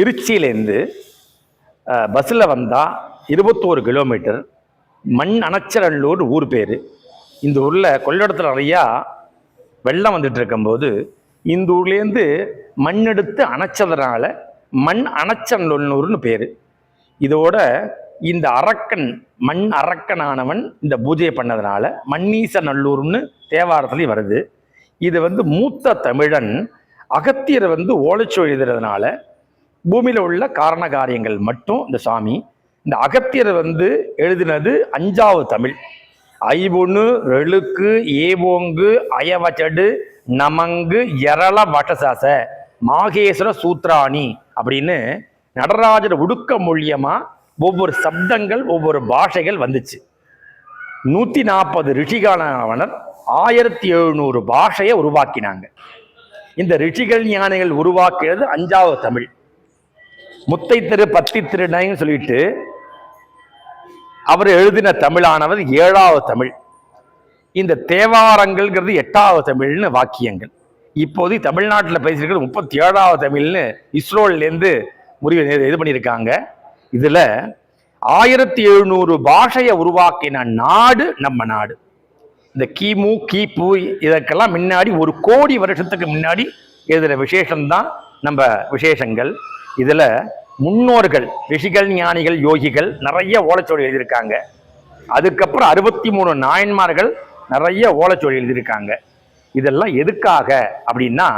திருச்சியிலேருந்து பஸ்ஸில் வந்தால் இருபத்தோரு கிலோமீட்டர். மண் அணைச்சரல்லூர் ஊர் பேர். இந்த ஊரில் கொள்ளிடத்தில் நிறையா வெள்ளம் வந்துட்டு இருக்கும்போது இந்த ஊர்லேருந்து மண் எடுத்து அணைச்சதுனால மண் அணைச்சநல்லூர்னு பேர். இதோட இந்த அரக்கன் மண் அரக்கனானவன் இந்த பூஜையை பண்ணதுனால மண்ணீச நல்லூர்னு தேவாரத்துலேயும் வருது. இது வந்து மூத்த தமிழன் அகத்தியரை வந்து ஓலைச்சுவடி எழுதுறதுனால பூமியில் உள்ள காரண காரியங்கள் மட்டும் இந்த சாமி இந்த அகத்தியர் வந்து எழுதினது அஞ்சாவது தமிழ். ஐபொண்ணு ரெழுக்கு ஏவோங்கு அயவச்சடு நமங்கு எரள வட்டசாச மாகேஸ்வர சூத்ராணி அப்படின்னு நடராஜர் உடுக்க மூலியமா ஒவ்வொரு சப்தங்கள் ஒவ்வொரு பாஷைகள் வந்துச்சு. நூற்றி நாற்பது ரிஷிகானவனர் ஆயிரத்தி எழுநூறு பாஷையை உருவாக்கினாங்க. இந்த ரிஷிகள் ஞானிகள் உருவாக்கியது அஞ்சாவது தமிழ். முத்தை திரு பத்தி திருநைன்னு சொல்லிட்டு அவர் எழுதின தமிழானவர் ஏழாவது தமிழ். இந்த தேவாரங்கள்ங்கிறது எட்டாவது தமிழ்னு வாக்கியங்கள். இப்போது தமிழ்நாட்டில் பேசியிருக்கிறது முப்பத்தி ஏழாவது தமிழ்னு இஸ்ரோலேருந்து முடிவு இது பண்ணியிருக்காங்க. இதில் ஆயிரத்தி எழுநூறு பாஷையை உருவாக்கின நாடு நம்ம நாடு. இந்த கிமு கிபு இதற்கெல்லாம் முன்னாடி ஒரு கோடி வருஷத்துக்கு முன்னாடி எழுதுகிற விசேஷம்தான் நம்ம விசேஷங்கள். இதில் முன்னோர்கள் ரிஷிகள் ஞானிகள் யோகிகள் நிறைய ஓலைச்சுவடி எழுதியிருக்காங்க. அதுக்கப்புறம் அறுபத்தி மூணு நாயன்மார்கள் நிறைய ஓலைச்சுவடி எழுதியிருக்காங்க. இதெல்லாம் எதுக்காக அப்படின்னா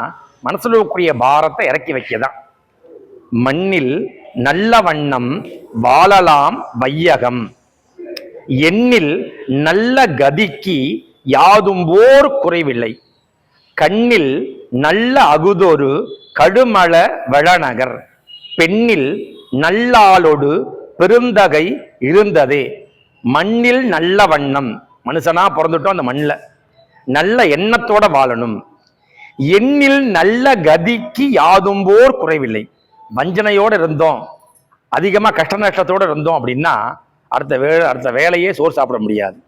மனசில் இருக்கக்கூடிய பாரத்தை இறக்கி வைக்க தான் மண்ணில் நல்ல வண்ணம் வாழலாம் வையகம். எண்ணில் நல்ல கதிக்கு யாதும்போர் குறைவில்லை. கண்ணில் நல்ல அகுதொரு கடுமள வளநகர். பெண்ணில் நல்லாளொடு பெருந்தகை இருந்ததே. மண்ணில் நல்ல வண்ணம். மனுஷனா பிறந்துட்டோம் அந்த மண்ணில். நல்ல எண்ணத்தோட வாழணும். எண்ணில் நல்ல கதிக்கு யாதும்போர் குறைவில்லை. வஞ்சனையோடு இருந்தோம். அதிகமாக கஷ்ட நஷ்டத்தோடு இருந்தோம் அப்படின்னா அடுத்த வே அடுத்த வேலையே சோறு சாப்பிட முடியாது.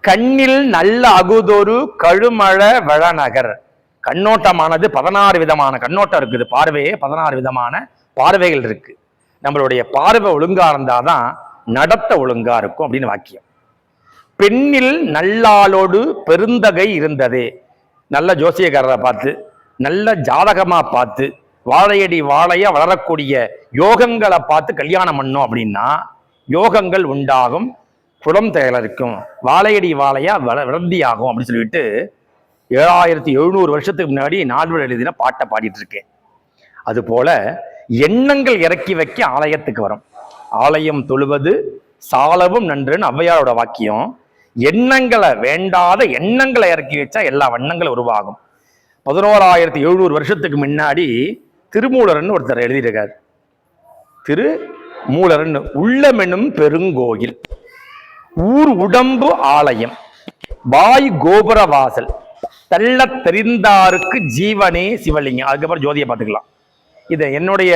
கண்ணில் நல்ல அகுதொரு கழுமழ வளநகர். கண்ணோட்டமானது பதினாறு விதமான கண்ணோட்டம் இருக்குது. பார்வையே பதினாறு விதமான பார்வைகள் இருக்கு. நம்மளுடைய பார்வை ஒழுங்கா இருந்தாதான் நடத்த ஒழுங்கா இருக்கும் அப்படின்னு வாக்கியம். பெண்ணில் நல்லாளோடு பெருந்தகை இருந்ததே. நல்ல ஜோசியக்காரரை பார்த்து நல்ல ஜாதகமா பார்த்து வாழையடி வாழைய வளரக்கூடிய யோகங்களை பார்த்து கல்யாணம் பண்ணோம் அப்படின்னா யோகங்கள் உண்டாகும் குளம் தயாரிக்கும். வாழையடி வாழையா வள விருத்தியாகும் அப்படின்னு சொல்லிட்டு ஏழாயிரத்தி எழுநூறு வருஷத்துக்கு முன்னாடி நால்வர் எழுதின பாட்டை பாடிட்டு இருக்கேன் அதுபோல எண்ணங்கள் இறக்கி வைக்க ஆலயத்துக்கு வரும். ஆலயம் தொழுவது சாலவும் நன்றுன்னு ஔவையாரோட வாக்கியம். எண்ணங்களை வேண்டாத எண்ணங்களை இறக்கி வச்சா எல்லா வண்ணங்களும் உருவாகும். பதினோராயிரத்தி எழுநூறு வருஷத்துக்கு முன்னாடி திருமூலர்னு ஒருத்தர் எழுதியிருக்கார். திரு மூலர்னு உள்ளமெனும் பெருங்கோயில். ஊர் உடம்பு ஆலயம். வாய் கோபுர வாசல். தள்ள தெரிந்தாருக்கு ஜீவனே சிவலிங்கம். அதுக்கப்புறம் ஜோதியை பார்த்துக்கலாம். இதை என்னுடைய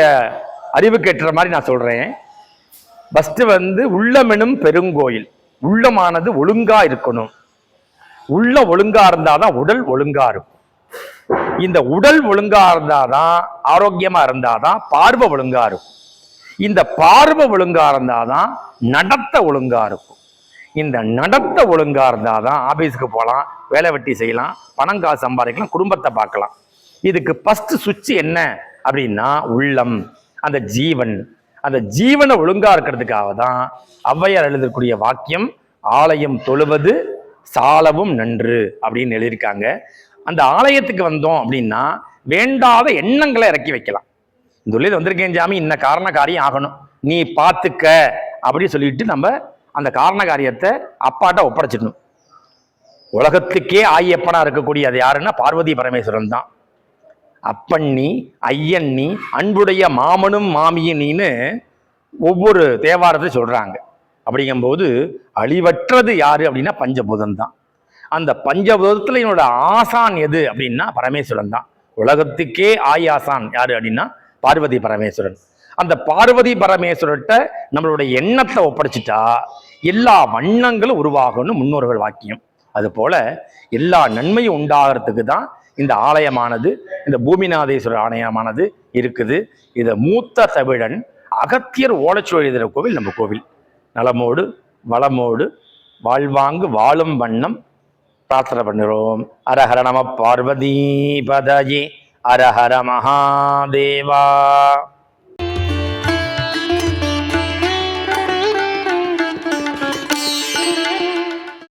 அறிவு கேட்டுற மாதிரி நான் சொல்றேன். ஃபஸ்ட்டு வந்து உள்ளமெனும் பெருங்கோயில். உள்ளமானது ஒழுங்கா இருக்கணும். உள்ள ஒழுங்கா இருந்தாதான் உடல் ஒழுங்கா இருக்கும். இந்த உடல் ஒழுங்கா இருந்தாதான் ஆரோக்கியமா இருந்தாதான் பார்வை ஒழுங்கா இருக்கும். இந்த பார்வை ஒழுங்கா இருந்தாதான் நடத்த ஒழுங்கா இருக்கும். இந்த நடத்த ஒழுங்கா இருந்தாதான் ஆபீஸ்க்கு போகலாம் வேலை வெட்டி செய்யலாம் பணம் காசு சம்பாதிக்கலாம் குடும்பத்தை பார்க்கலாம். இதுக்கு ஃபஸ்ட்டு சுவிட்ச் என்ன அப்படின்னா உள்ளம். அந்த ஜீவன். அந்த ஜீவனை ஒழுங்கா இருக்கிறதுக்காக தான் ஔவையார் எழுதக்கூடிய வாக்கியம் ஆலயம் தொழுவது சாலவும் நன்று அப்படின்னு எழுதியிருக்காங்க. அந்த ஆலயத்துக்கு வந்தோம் அப்படின்னா வேண்டாத எண்ணங்களை இறக்கி வைக்கலாம். இந்த உள்ளது வந்திருக்கேன் ஜாமி இன்ன காரண காரியம் ஆகணும். நீ பார்த்துக்க அப்படின்னு சொல்லிட்டு நம்ம அந்த காரண காரியத்தை அப்பாட்ட ஒப்படைச்சிடணும். உலகத்துக்கே ஆயப்பனா இருக்கக்கூடிய அது யாருன்னா பார்வதி பரமேஸ்வரன் தான். அப்பண்ணி நீ அன்புடைய மாமனும் மாமியனின்னு ஒவ்வொரு தேவாரத்தை சொல்றாங்க. அப்படிங்கும்போது அழிவற்றது யாரு அப்படின்னா பஞ்சபூதம் தான். அந்த பஞ்சபூதத்தில் என்னோட ஆசான் எது அப்படின்னா பரமேஸ்வரன் தான். உலகத்துக்கே ஆயாசான் ஆசான் யாரு அப்படின்னா பார்வதி பரமேஸ்வரன். அந்த பார்வதி பரமேஸ்வரர்கிட்ட நம்மளுடைய எண்ணத்தை ஒப்படைச்சிட்டா எல்லா வண்ணங்களும் உருவாகும்னு முன்னோர்கள் வாக்கியம். அதுபோல எல்லா நன்மையும் உண்டாகிறதுக்கு தான் இந்த ஆலயமானது இந்த பூமிநாதேஸ்வரர் ஆலயமானது இருக்குது. இதை மூத்த தமிழன் அகத்தியர் ஓலைச்சுவடி எழுதுகிற கோவில் நம்ம கோவில். நலமோடு வளமோடு வாழ்வாங்கு வாழும் வண்ணம் பிரார்த்தனை பண்ணுறோம். அரஹர நம பார்வதி பதஜி அரஹர மகாதேவா.